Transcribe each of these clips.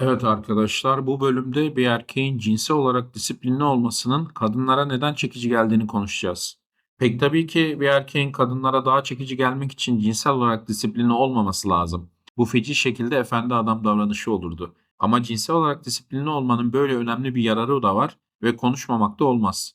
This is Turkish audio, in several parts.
Evet arkadaşlar, bu bölümde bir erkeğin cinsel olarak disiplinli olmasının kadınlara neden çekici geldiğini konuşacağız. Pek tabii ki bir erkeğin kadınlara daha çekici gelmek için cinsel olarak disiplinli olmaması lazım. Bu feci şekilde efendi adam davranışı olurdu. Ama cinsel olarak disiplinli olmanın böyle önemli bir yararı da var ve konuşmamak da olmaz.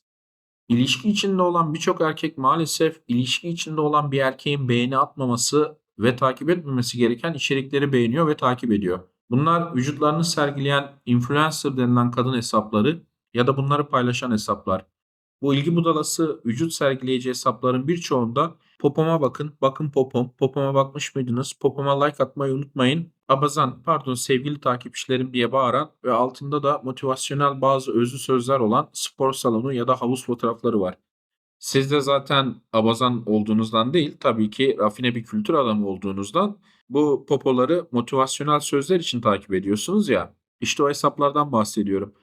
İlişki içinde olan birçok erkek maalesef ilişki içinde olan bir erkeğin beğeni atmaması ve takip etmemesi gereken içerikleri beğeniyor ve takip ediyor. Bunlar vücutlarını sergileyen influencer denilen kadın hesapları ya da bunları paylaşan hesaplar. Bu ilgi budalası vücut sergileyici hesapların birçoğunda popoma bakın, bakın popom, popoma bakmış mıydınız, popoma like atmayı unutmayın, abazan pardon sevgili takipçilerim diye bağıran ve altında da motivasyonel bazı özlü sözler olan spor salonu ya da havuz fotoğrafları var. Siz de zaten abazan olduğunuzdan değil, tabii ki rafine bir kültür adamı olduğunuzdan bu popoları motivasyonel sözler için takip ediyorsunuz ya. İşte o hesaplardan bahsediyorum.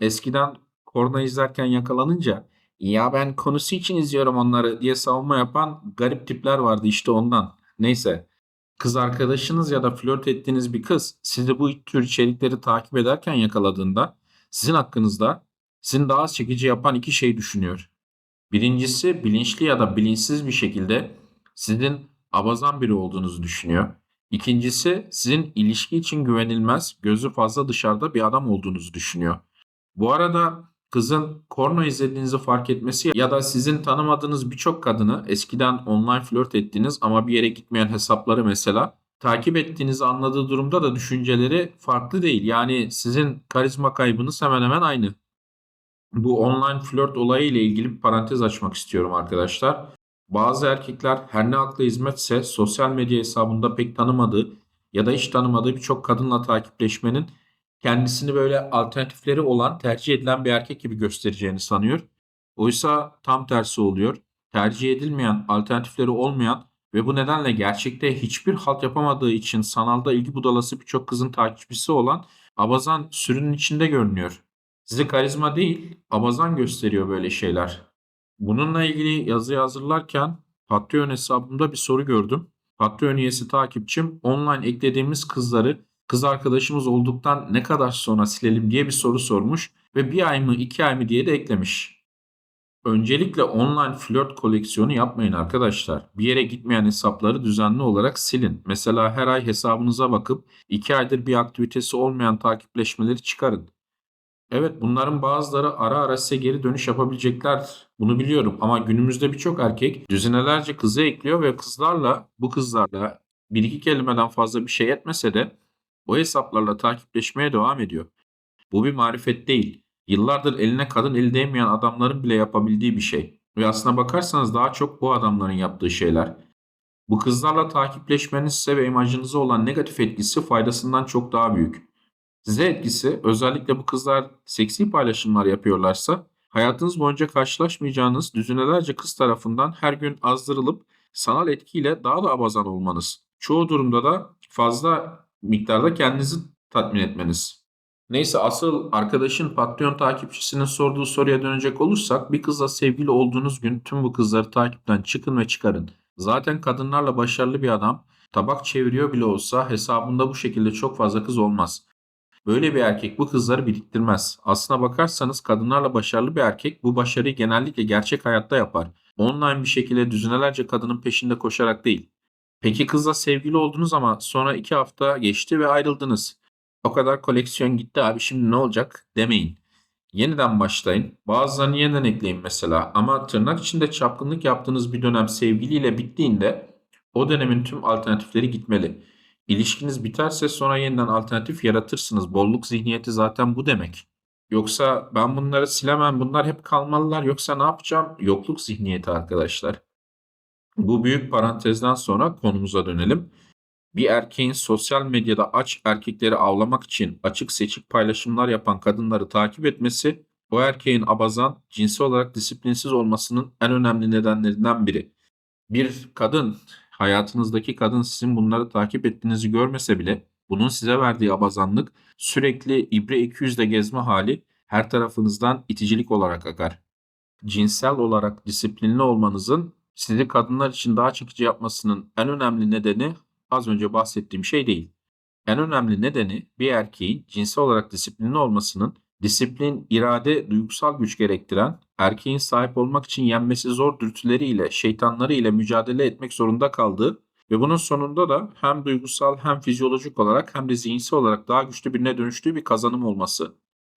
Eskiden korna izlerken yakalanınca ya ben konusu için izliyorum onları diye savunma yapan garip tipler vardı işte ondan. Neyse. Kız arkadaşınız ya da flört ettiğiniz bir kız sizi bu tür içerikleri takip ederken yakaladığında sizin hakkınızda sizin daha az çekici yapan iki şey düşünüyor. Birincisi bilinçli ya da bilinçsiz bir şekilde sizin abazan biri olduğunuzu düşünüyor. İkincisi sizin ilişki için güvenilmez, gözü fazla dışarıda bir adam olduğunuzu düşünüyor. Bu arada kızın porno izlediğinizi fark etmesi ya da sizin tanımadığınız birçok kadını eskiden online flört ettiğiniz ama bir yere gitmeyen hesapları mesela takip ettiğinizi anladığı durumda da düşünceleri farklı değil. Yani sizin karizma kaybınız hemen hemen aynı. Bu online flört olayı ile ilgili bir parantez açmak istiyorum arkadaşlar. Bazı erkekler her ne akla hizmetse sosyal medya hesabında pek tanımadığı ya da hiç tanımadığı birçok kadınla takipleşmenin kendisini böyle alternatifleri olan, tercih edilen bir erkek gibi göstereceğini sanıyor. Oysa tam tersi oluyor. Tercih edilmeyen, alternatifleri olmayan ve bu nedenle gerçekte hiçbir halt yapamadığı için sanalda ilgi budalası birçok kızın takipçisi olan abazan sürünün içinde görünüyor. Size karizma değil, abazan gösteriyor böyle şeyler. Bununla ilgili yazı hazırlarken Patreon hesabımda bir soru gördüm. Patreon üyesi takipçim online eklediğimiz kızları kız arkadaşımız olduktan ne kadar sonra silelim diye bir soru sormuş ve bir ay mı iki ay mı diye de eklemiş. Öncelikle online flört koleksiyonu yapmayın arkadaşlar. Bir yere gitmeyen hesapları düzenli olarak silin. Mesela her ay hesabınıza bakıp iki aydır bir aktivitesi olmayan takipleşmeleri çıkarın. Evet bunların bazıları ara ara size geri dönüş yapabilecekler. Bunu biliyorum ama günümüzde birçok erkek düzinelerce kızı ekliyor ve kızlarla bu kızlarla bir iki kelimeden fazla bir şey etmese de o hesaplarla takipleşmeye devam ediyor. Bu bir marifet değil. Yıllardır eline kadın eli değmeyen adamların bile yapabildiği bir şey. Ve aslına bakarsanız daha çok bu adamların yaptığı şeyler. Bu kızlarla takipleşmeniz size ve imajınıza olan negatif etkisi faydasından çok daha büyük. Size etkisi özellikle bu kızlar seksi paylaşımlar yapıyorlarsa hayatınız boyunca karşılaşmayacağınız düzinelerce kız tarafından her gün azdırılıp sanal etkiyle daha da abazan olmanız. Çoğu durumda da fazla miktarda kendinizi tatmin etmeniz. Neyse asıl arkadaşın Patreon takipçisinin sorduğu soruya dönecek olursak bir kızla sevgili olduğunuz gün tüm bu kızları takipten çıkın ve çıkarın. Zaten kadınlarla başarılı bir adam tabak çeviriyor bile olsa hesabında bu şekilde çok fazla kız olmaz. Böyle bir erkek bu kızları biriktirmez. Aslına bakarsanız kadınlarla başarılı bir erkek bu başarıyı genellikle gerçek hayatta yapar. Online bir şekilde düzinelerce kadının peşinde koşarak değil. Peki kızla sevgili oldunuz ama sonra iki hafta geçti ve ayrıldınız. O kadar koleksiyon gitti abi şimdi ne olacak demeyin. Yeniden başlayın. Bazılarını yeniden ekleyin mesela. Ama tırnak içinde çapkınlık yaptığınız bir dönem sevgiliyle bittiğinde o dönemin tüm alternatifleri gitmeli. İlişkiniz biterse sonra yeniden alternatif yaratırsınız. Bolluk zihniyeti zaten bu demek. Yoksa ben bunları silemem, bunlar hep kalmalılar yoksa ne yapacağım? Yokluk zihniyeti arkadaşlar. Bu büyük parantezden sonra konumuza dönelim. Bir erkeğin sosyal medyada aç erkekleri avlamak için açık seçik paylaşımlar yapan kadınları takip etmesi o erkeğin abazan, cinsel olarak disiplinsiz olmasının en önemli nedenlerinden biri. Bir kadın hayatınızdaki kadın sizin bunları takip ettiğinizi görmese bile bunun size verdiği abazanlık sürekli ibre 200'de gezme hali her tarafınızdan iticilik olarak akar. Cinsel olarak disiplinli olmanızın sizi kadınlar için daha çekici yapmasının en önemli nedeni az önce bahsettiğim şey değil. En önemli nedeni bir erkeğin cinsel olarak disiplinli olmasının disiplin, irade, duygusal güç gerektiren, erkeğin sahip olmak için yenmesi zor dürtüleriyle, şeytanlarıyla mücadele etmek zorunda kaldığı ve bunun sonunda da hem duygusal hem fizyolojik olarak hem de zihinsel olarak daha güçlü birine dönüştüğü bir kazanım olması.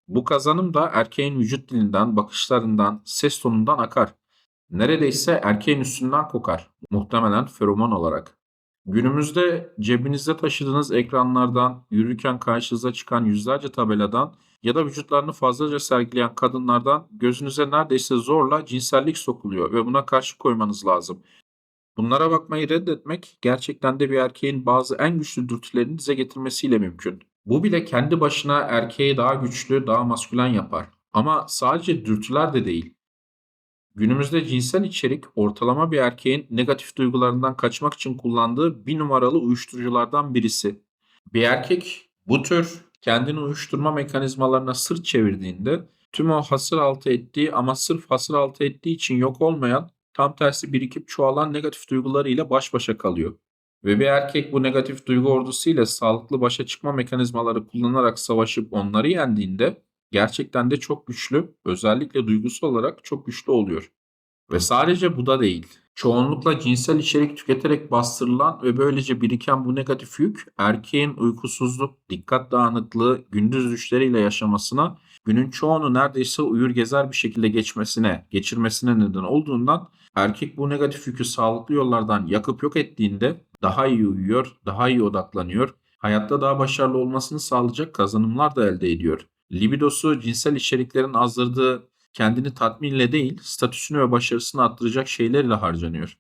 Bu kazanım da erkeğin vücut dilinden, bakışlarından, ses tonundan akar. Neredeyse erkeğin üstünden kokar. Muhtemelen feromon olarak. Günümüzde cebinizde taşıdığınız ekranlardan, yürürken karşınıza çıkan yüzlerce tabeladan ya da vücutlarını fazlaca sergileyen kadınlardan gözünüze neredeyse zorla cinsellik sokuluyor ve buna karşı koymanız lazım. Bunlara bakmayı reddetmek gerçekten de bir erkeğin bazı en güçlü dürtülerini dize getirmesiyle mümkün. Bu bile kendi başına erkeği daha güçlü, daha maskülen yapar. Ama sadece dürtüler de değil. Günümüzde cinsel içerik ortalama bir erkeğin negatif duygularından kaçmak için kullandığı bir numaralı uyuşturuculardan birisi. Bir erkek bu tür kendini uyuşturma mekanizmalarına sırt çevirdiğinde tüm o hasır altı ettiği ama sırf hasır altı ettiği için yok olmayan tam tersi birikip çoğalan negatif duygularıyla baş başa kalıyor. Ve bir erkek bu negatif duygu ordusuyla sağlıklı başa çıkma mekanizmaları kullanarak savaşıp onları yendiğinde gerçekten de çok güçlü, özellikle duygusal olarak çok güçlü oluyor. Ve sadece bu da değil. Çoğunlukla cinsel içerik tüketerek bastırılan ve böylece biriken bu negatif yük erkeğin uykusuzluk, dikkat dağınıklığı, gündüz düşleriyle yaşamasına, günün çoğunu neredeyse uyur gezer bir şekilde geçmesine, geçirmesine neden olduğundan erkek bu negatif yükü sağlıklı yollardan yakıp yok ettiğinde daha iyi uyuyor, daha iyi odaklanıyor, hayatta daha başarılı olmasını sağlayacak kazanımlar da elde ediyor. Libidosu cinsel içeriklerin azdırdığı kendini tatminle değil, statüsünü ve başarısını arttıracak şeylerle harcanıyor.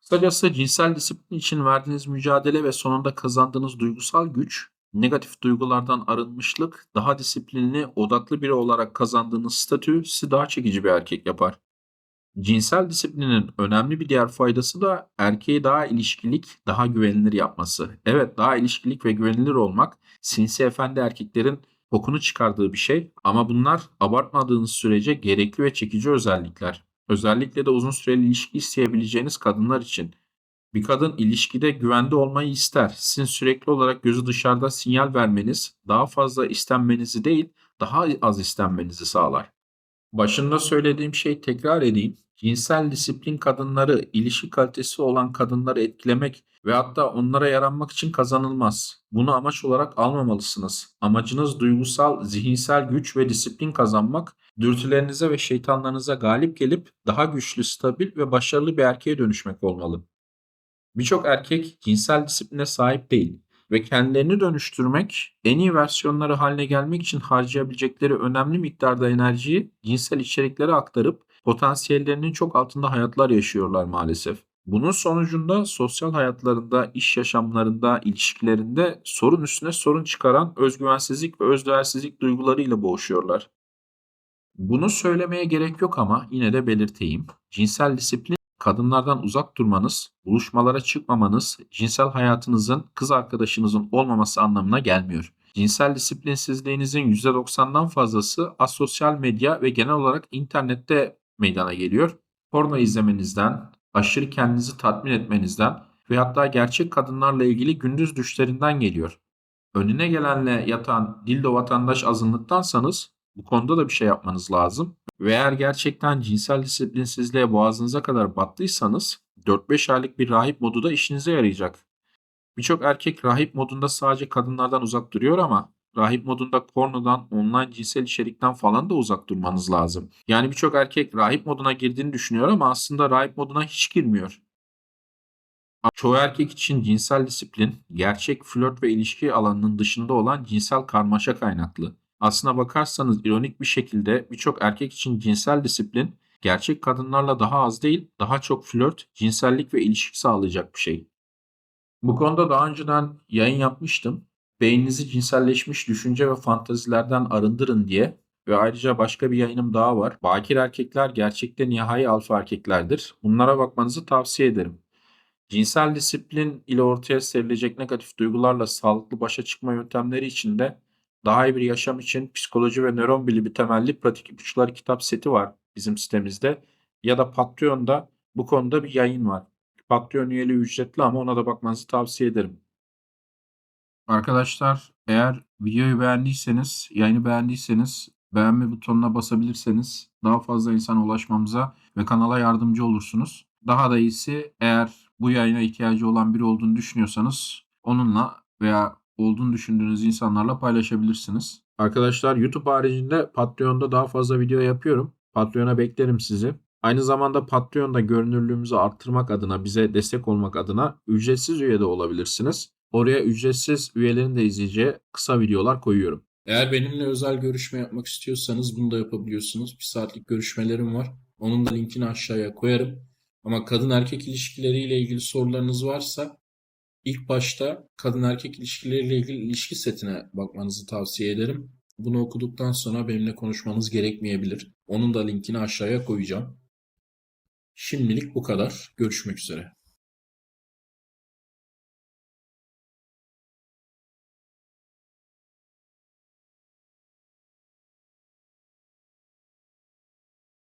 Kısacası cinsel disiplin için verdiğiniz mücadele ve sonunda kazandığınız duygusal güç, negatif duygulardan arınmışlık, daha disiplinli, odaklı biri olarak kazandığınız statü sizi daha çekici bir erkek yapar. Cinsel disiplinin önemli bir diğer faydası da erkeği daha ilişkilik, daha güvenilir yapması. Evet, daha ilişkilik ve güvenilir olmak sinsi efendi erkeklerin kokunu çıkardığı bir şey ama bunlar abartmadığınız sürece gerekli ve çekici özellikler. Özellikle de uzun süreli ilişki isteyebileceğiniz kadınlar için. Bir kadın ilişkide güvende olmayı ister. Sizin sürekli olarak gözü dışarıda sinyal vermeniz daha fazla istenmenizi değil, daha az istenmenizi sağlar. Başında söylediğim şeyi tekrar edeyim. Cinsel disiplin kadınları, ilişki kalitesi olan kadınları etkilemek ve hatta onlara yaranmak için kazanılmaz. Bunu amaç olarak almamalısınız. Amacınız duygusal, zihinsel güç ve disiplin kazanmak, dürtülerinize ve şeytanlarınıza galip gelip daha güçlü, stabil ve başarılı bir erkeğe dönüşmek olmalı. Birçok erkek cinsel disipline sahip değil ve kendilerini dönüştürmek, en iyi versiyonları haline gelmek için harcayabilecekleri önemli miktarda enerjiyi cinsel içeriklere aktarıp potansiyellerinin çok altında hayatlar yaşıyorlar maalesef. Bunun sonucunda sosyal hayatlarında, iş yaşamlarında, ilişkilerinde sorun üstüne sorun çıkaran özgüvensizlik ve özdeğersizlik duygularıyla boğuşuyorlar. Bunu söylemeye gerek yok ama yine de belirteyim. Cinsel disiplin kadınlardan uzak durmanız, buluşmalara çıkmamanız, cinsel hayatınızın kız arkadaşınızın olmaması anlamına gelmiyor. Cinsel disiplinsizliğinizin %90'dan fazlası asosyal medya ve genel olarak internette meydana geliyor. Porno izlemenizden, aşırı kendinizi tatmin etmenizden ve hatta gerçek kadınlarla ilgili gündüz düşlerinden geliyor. Önüne gelenle yatan dildo vatandaş azınlıktansanız bu konuda da bir şey yapmanız lazım. Ve eğer gerçekten cinsel disiplinsizliğe boğazınıza kadar battıysanız 4-5 aylık bir rahip modu da işinize yarayacak. Birçok erkek rahip modunda sadece kadınlardan uzak duruyor ama rahip modunda pornodan, online cinsel içerikten falan da uzak durmanız lazım. Yani birçok erkek rahip moduna girdiğini düşünüyor ama aslında rahip moduna hiç girmiyor. Çoğu erkek için cinsel disiplin, gerçek flört ve ilişki alanının dışında olan cinsel karmaşa kaynaklı. Aslına bakarsanız ironik bir şekilde birçok erkek için cinsel disiplin, gerçek kadınlarla daha az değil, daha çok flört, cinsellik ve ilişki sağlayacak bir şey. Bu konuda daha önceden yayın yapmıştım. Beyninizi cinselleşmiş düşünce ve fantazilerden arındırın diye ve ayrıca başka bir yayınım daha var. Bakir erkekler gerçekten nihai alfa erkeklerdir. Bunlara bakmanızı tavsiye ederim. Cinsel disiplin ile ortaya serilecek negatif duygularla sağlıklı başa çıkma yöntemleri için de daha iyi bir yaşam için psikoloji ve nöron bilimi temelli pratik ipuçları kitap seti var bizim sitemizde. Ya da Patreon'da bu konuda bir yayın var. Patreon üyeliği ücretli ama ona da bakmanızı tavsiye ederim. Arkadaşlar eğer videoyu beğendiyseniz, yayını beğendiyseniz beğenme butonuna basabilirseniz daha fazla insana ulaşmamıza ve kanala yardımcı olursunuz. Daha da iyisi eğer bu yayına ihtiyacı olan biri olduğunu düşünüyorsanız onunla veya olduğunu düşündüğünüz insanlarla paylaşabilirsiniz. Arkadaşlar YouTube haricinde Patreon'da daha fazla video yapıyorum. Patreon'a beklerim sizi. Aynı zamanda Patreon'da görünürlüğümüzü arttırmak adına, bize destek olmak adına ücretsiz üye de olabilirsiniz. Oraya ücretsiz üyelerin de izleyeceği kısa videolar koyuyorum. Eğer benimle özel görüşme yapmak istiyorsanız bunu da yapabiliyorsunuz. Bir saatlik görüşmelerim var. Onun da linkini aşağıya koyarım. Ama kadın erkek ilişkileriyle ilgili sorularınız varsa ilk başta kadın erkek ilişkileriyle ilgili ilişki setine bakmanızı tavsiye ederim. Bunu okuduktan sonra benimle konuşmanız gerekmeyebilir. Onun da linkini aşağıya koyacağım. Şimdilik bu kadar. Görüşmek üzere.